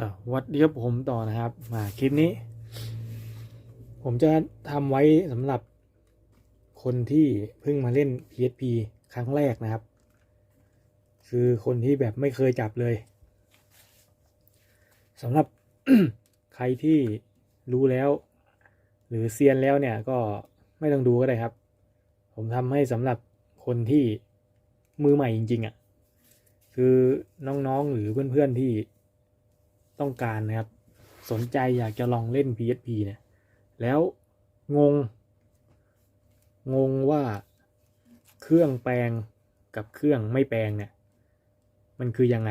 สวัสดีครับผมต่อนะครับ มาคลิปนี้ ผมจะทำไว้สำหรับคนที่เพิ่งมาเล่น PSP ครั้งแรกนะครับ คือคนที่แบบไม่เคยจับเลยสำหรับใครที่รู้แล้ว หรือเซียนแล้วเนี่ยก็ไม่ต้องดูก็ได้ครับ ผมทำให้สำหรับคนที่มือใหม่จริงๆอะ่ะ คือน้องๆหรือเพื่อนๆที่ ต้องการนะครับ สนใจอยากจะลองเล่น PSP เนี่ย แล้วงง งงว่าเครื่องแปลงกับเครื่องไม่แปลงเนี่ย มันคือยังไง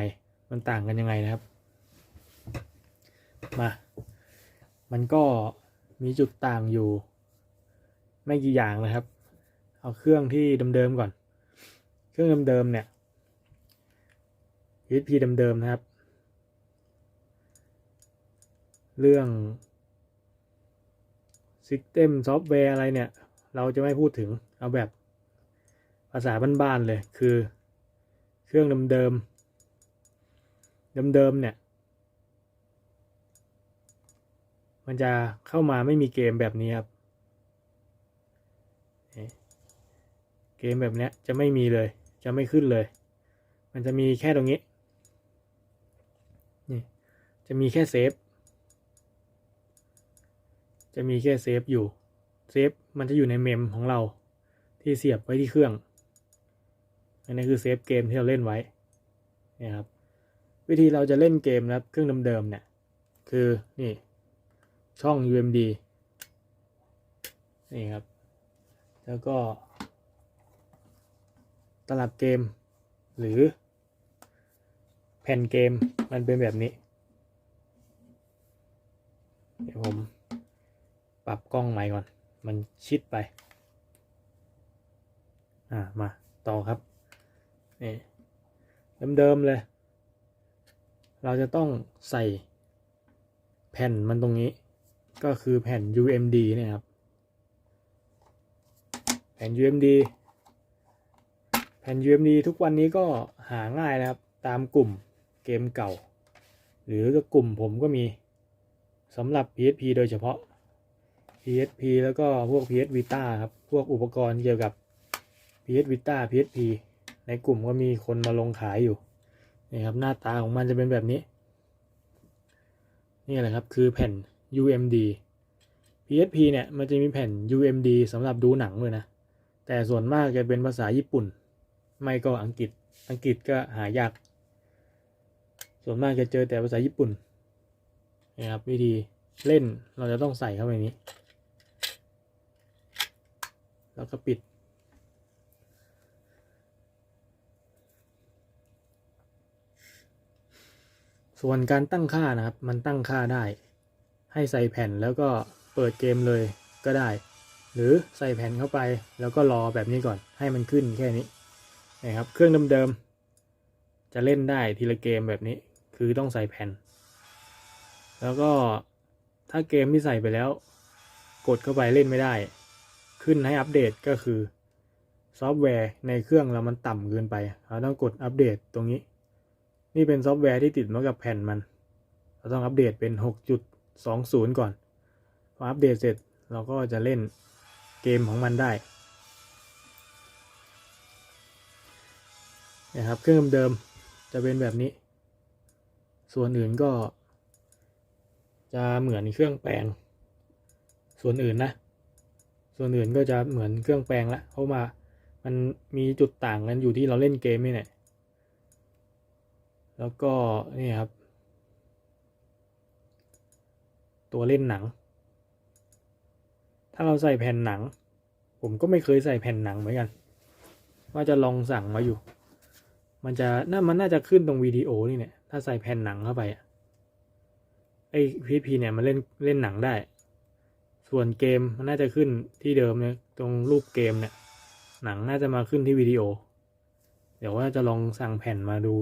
มันต่างกันยังไงนะครับ มา มันก็มีจุดต่างอยู่ ไม่กี่อย่างนะครับ เอาเครื่องที่เดิมๆก่อน เครื่องเดิมๆเนี่ย PSP เดิมๆนะครับ เรื่อง System Software อะไรเนี่ย เราจะไม่พูดถึงเอาแบบภาษาบ้านๆเลยคือ เครื่องเดิมๆเดิมๆเนี่ย มันจะเข้ามาไม่มีเกมแบบนี้ครับเกมแบบเนี้ยจะไม่มีเลย จะไม่ขึ้นเลย มันจะมีแค่ตรงนี้นี่จะมีแค่เซฟ จะมีแค่เซฟอยู่เซฟมันจะอยู่ในเมมของเราที่เสียบไว้ที่เครื่อง อันนี้คือเซฟเกมที่เราเล่นไว้นี่ยครับวิธีเราจะเล่นเกมนะครับเครื่องเดิมๆเนี่ยคือนี่ช่อง UMD นี่ครับ แล้วก็ ตลับเกม หรือ แผ่นเกมมันเป็นแบบนี้ เดี๋ยวผม ปรับกล้องใหม่ก่อน มันชิดไป อ่า มาต่อครับนี่เดิมๆเลย เราจะต้องใส่แผ่นมันตรงนี้ ก็คือแผ่น UMD เนี่ยครับ แผ่น UMD แผ่น UMD ทุกวันนี้ก็หาง่ายนะครับ ตามกลุ่มเกมเก่า หรือก็กลุ่มผมก็มีสำหรับ PSP โดยเฉพาะ PSP แล้วก็พวก PS Vita ครับ พวกอุปกรณ์เกี่ยวกับ PS Vita PSP ในกลุ่มก็มีคนมาลงขายอยู่นี่ครับหน้าตาของมันจะเป็นแบบนี้ นี่แหละครับคือแผ่น UMD PSP เนี่ยมันจะมีแผ่น UMD สำหรับดูหนังเลยนะ แต่ส่วนมากจะเป็นภาษาญี่ปุ่น ไม่ก็อังกฤษ อังกฤษก็หายาก ส่วนมากจะเจอแต่ภาษาญี่ปุ่นนี่ครับวิธีเล่นเราจะต้องใส่เข้าไปนี้ แล้วก็ปิด ส่วนการตั้งค่านะครับ มันตั้งค่าได้ ให้ใส่แผ่นแล้วก็เปิดเกมเลยก็ได้ หรือใส่แผ่นเข้าไปแล้วก็รอแบบนี้ก่อน ให้มันขึ้นแค่นี้นะครับเครื่องเดิมๆจะเล่นได้ทีละเกมแบบนี้ คือต้องใส่แผ่น แล้วก็ถ้าเกมที่ใส่ไปแล้ว กดเข้าไปเล่นไม่ได้ ขึ้นให้อัปเดตก็คือซอฟต์แวร์ในเครื่องเรามันต่ำเกินไปเราต้องกดอัปเดตตรงนี้ นี่เป็นซอฟต์แวร์ที่ติดมากับแผ่นมัน เราต้องอัปเดตเป็น 6.20 ก่อน พออัปเดตเสร็จเราก็จะเล่นเกมของมันได้นะครับเครื่องเดิมจะเป็นแบบนี้ ส่วนอื่นก็ จะเหมือนเครื่องแปลง ส่วนอื่นนะ ส่วนอื่นก็จะเหมือนเครื่องแปลงละเพราะว่ามันมีจุดต่างกันอยู่ที่เราเล่นเกมนี่แหละแล้วก็นี่ครับ ตัวเล่นหนัง ถ้าเราใส่แผ่นหนัง ผมก็ไม่เคยใส่แผ่นหนังเหมือนกัน ว่าจะลองสั่งมาอยู่ มันจะน่ามันน่าจะขึ้นตรงวิดีโอนี่เนี่ยถ้าใส่แผ่นหนังเข้าไปอะไอ้พีพีเนี่ยมันเล่นเล่นหนังได้ ส่วนเกมมันน่าจะขึ้นที่เดิมเนี่ยตรงรูปเกมเนี่ย หนังน่าจะมาขึ้นที่วิดีโอ เดี๋ยวว่าจะลองสั่งแผ่นมาดู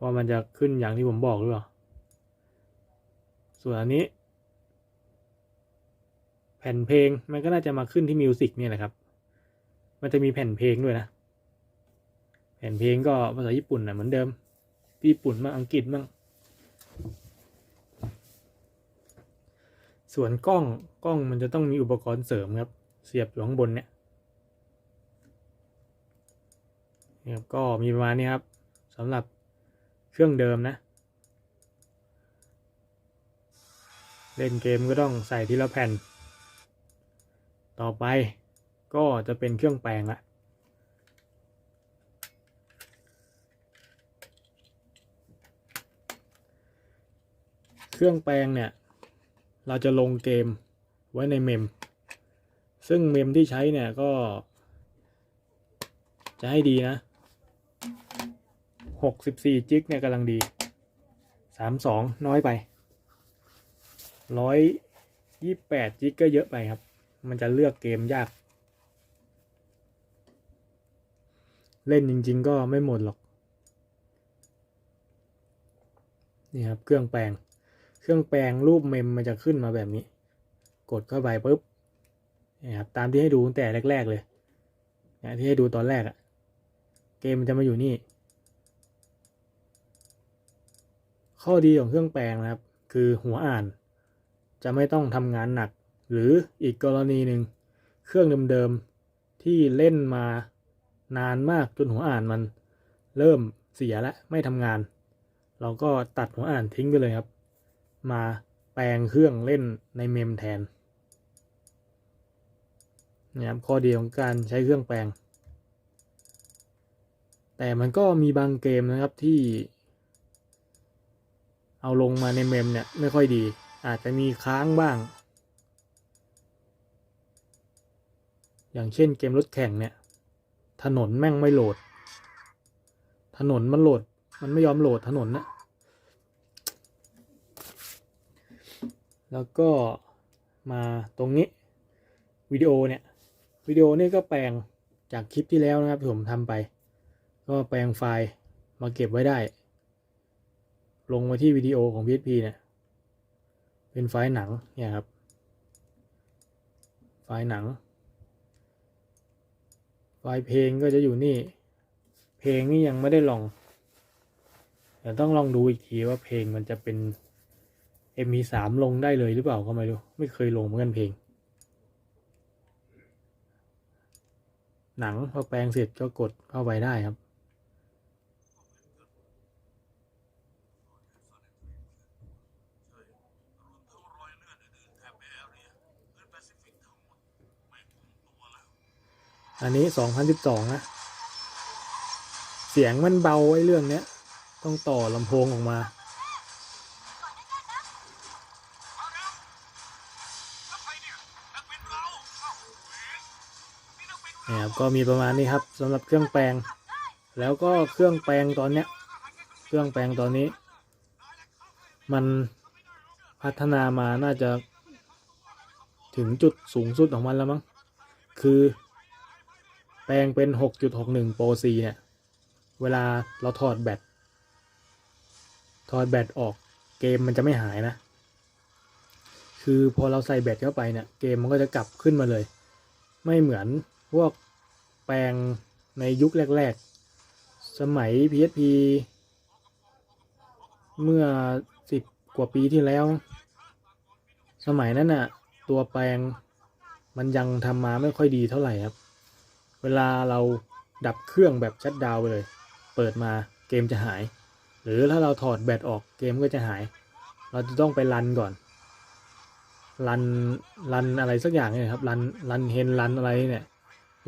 ว่ามันจะขึ้นอย่างที่ผมบอกหรือเปล่า ส่วนอันนี้ แผ่นเพลงมันก็น่าจะมาขึ้นที่มิวสิกเนี่ยแหละครับ มันจะมีแผ่นเพลงด้วยนะ แผ่นเพลงก็ภาษาญี่ปุ่นนะเหมือนเดิม ญี่ปุ่นบ้างอังกฤษบ้าง ส่วนกล้องกล้องมันจะต้องมีอุปกรณ์เสริมครับ เสียบอยู่ข้างบนเนี่ยนี่ครับก็มีประมาณนี้ครับสำหรับเครื่องเดิมนะ เล่นเกมก็ต้องใส่ทีละแผ่น ต่อไปก็จะเป็นเครื่องแปลงละเครื่องแปลงเนี่ย เราจะลงเกมไว้ในเมม ซึ่งเมมที่ใช้เนี่ยก็ จะให้ดีนะ 64จิกเนี่ยกำลังดี 32 น้อยไป 128จิกก็เยอะไปครับ มันจะเลือกเกมยาก เล่นจริง ๆ ก็ไม่หมดหรอก นี่ครับ เครื่องแปลง เครื่องแปลงรูปเมมมันจะขึ้นมาแบบนี้ กดเข้าไปปุ๊บนี่ครับตามที่ให้ดูตั้งแต่แรก ๆ เลยนะที่ให้ดูตอนแรกอะเกมมันจะมาอยู่นี่ ข้อดีของเครื่องแปลงนะครับ คือหัวอ่าน จะไม่ต้องทำงานหนัก หรืออีกกรณีหนึ่งเครื่องเดิมๆที่เล่นมานานมากจนหัวอ่านมัน เริ่มเสียและไม่ทำงาน เราก็ตัดหัวอ่านทิ้งไปเลยครับ มาแปลงเครื่องเล่นในเมมแทนนะครับข้อดีของการใช้เครื่องแปลง แต่มันก็มีบางเกมนะครับที่ เอาลงมาในเมมเนี่ยไม่ค่อยดี อาจจะมีค้างบ้าง อย่างเช่นเกมรถแข่งเนี่ย ถนนแม่งไม่โหลด ถนนมันโหลด มันไม่ยอมโหลดถนนนะ แล้วก็มาตรงนี้วิดีโอเนี่ยวิดีโอนี่ก็แปลงจากคลิปที่แล้วนะครับที่ผมทำไป ก็แปลงไฟล์มาเก็บไว้ได้ ลงมาที่วิดีโอของ PSP เนี่ยเป็นไฟล์หนังเนี่ยครับ ไฟล์หนัง ไฟล์เพลงก็จะอยู่นี่ เพลงนี่ยังไม่ได้ลองแต่ต้องลองดูอีกทีว่าเพลงมันจะเป็น MP3 ลงได้เลยหรือเปล่าก็ไม่รู้ ไม่เคยลงเหมือนกันเพลง หนังพอแปลงเสร็จก็กดเข้าไปได้ครับ อันนี้สองพันสิบสองนะ เสียงมันเบาไอ้เรื่องเนี้ย ต้องต่อลำโพงออกมา นี่ยครับก็มีประมาณนี้ครับสำหรับเครื่องแปลง แล้วก็เครื่องแปลงตอนเนี้ย เครื่องแปลงตอนนี้ มันพัฒนามาน่าจะ ถึงจุดสูงสุดของมันแล้วมั้งคือ แปลงเป็น 6.61 Pro C เนี่ย เวลาเราถอดแบตถอดแบตออกเกมมันจะไม่หายนะ คือพอเราใส่แบตเข้าไปเนี่ย เกมมันก็จะกลับขึ้นมาเลย ไม่เหมือน พวกแปลงในยุคแรก ๆ สมัย PSP เมื่อสิบกว่าปีที่แล้ว สมัยนั้นน่ะ ตัวแปลงมันยังทำมาไม่ค่อยดีเท่าไหร่ครับ เวลาเราดับเครื่องแบบชัดดาวไปเลย เปิดมาเกมจะหาย หรือถ้าเราถอดแบตออกเกมก็จะหาย เราจะต้องไปรันก่อน รัน รันอะไรสักอย่างเนี่ยครับ รัน รันเฮนรันอะไรเนี่ย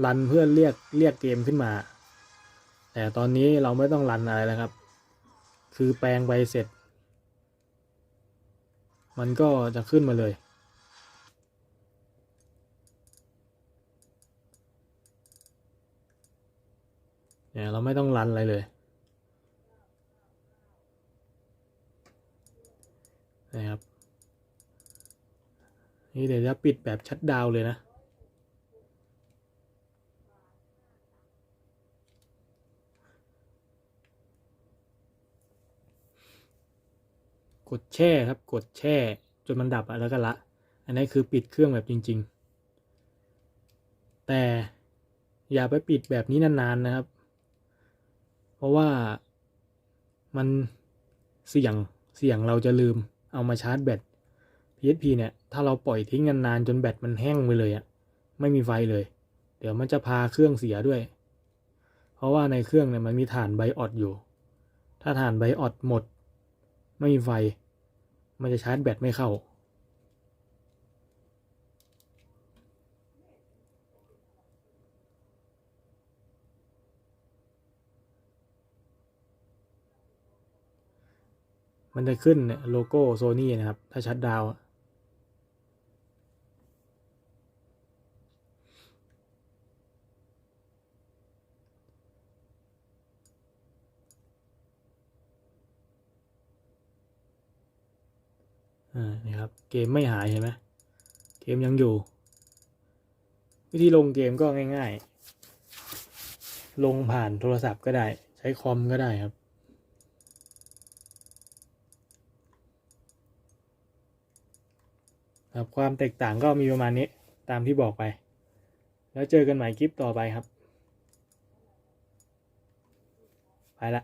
รันเพื่อเรียกเรียกเกมขึ้นมา แต่ตอนนี้เราไม่ต้องรันอะไรแล้วครับ คือแปลงไปเสร็จ มันก็จะขึ้นมาเลยเนี่ยเราไม่ต้องรันอะไรเลยนะครับนี่เดี๋ยวจะปิดแบบชัดดาวเลยนะ กดแช่ครับ กดแช่จนมันดับอะแล้วก็ละ อันนี้คือปิดเครื่องแบบจริง ๆ แต่อย่าไปปิดแบบนี้นานๆนะครับ เพราะว่ามันเสี่ยงเสี่ยงเราจะลืมเอามาชาร์จแบต PSP เนี่ย ถ้าเราปล่อยทิ้งนานๆจนแบตมันแห้งไปเลยอะไม่มีไฟเลย เดี๋ยวมันจะพาเครื่องเสียด้วย เพราะว่าในเครื่องเนี่ยมันมีฐานไบออดอยู่ ถ้าฐานไบออดหมด ไม่มีไฟ มันจะชาร์จแบตไม่เข้า มันจะขึ้นเนี่ยโลโก้โซนี่นะครับ ถ้าชัดดาวน์ อ่านี่ครับเกมไม่หายเห็นไหมเกมยังอยู่ วิธีลงเกมก็ง่าย ๆ ลงผ่านโทรศัพท์ก็ได้ ใช้คอมก็ได้ครับครับความแตกต่างก็มีประมาณนี้ตามที่บอกไป แล้วเจอกันใหม่คลิปต่อไปครับ ไปละ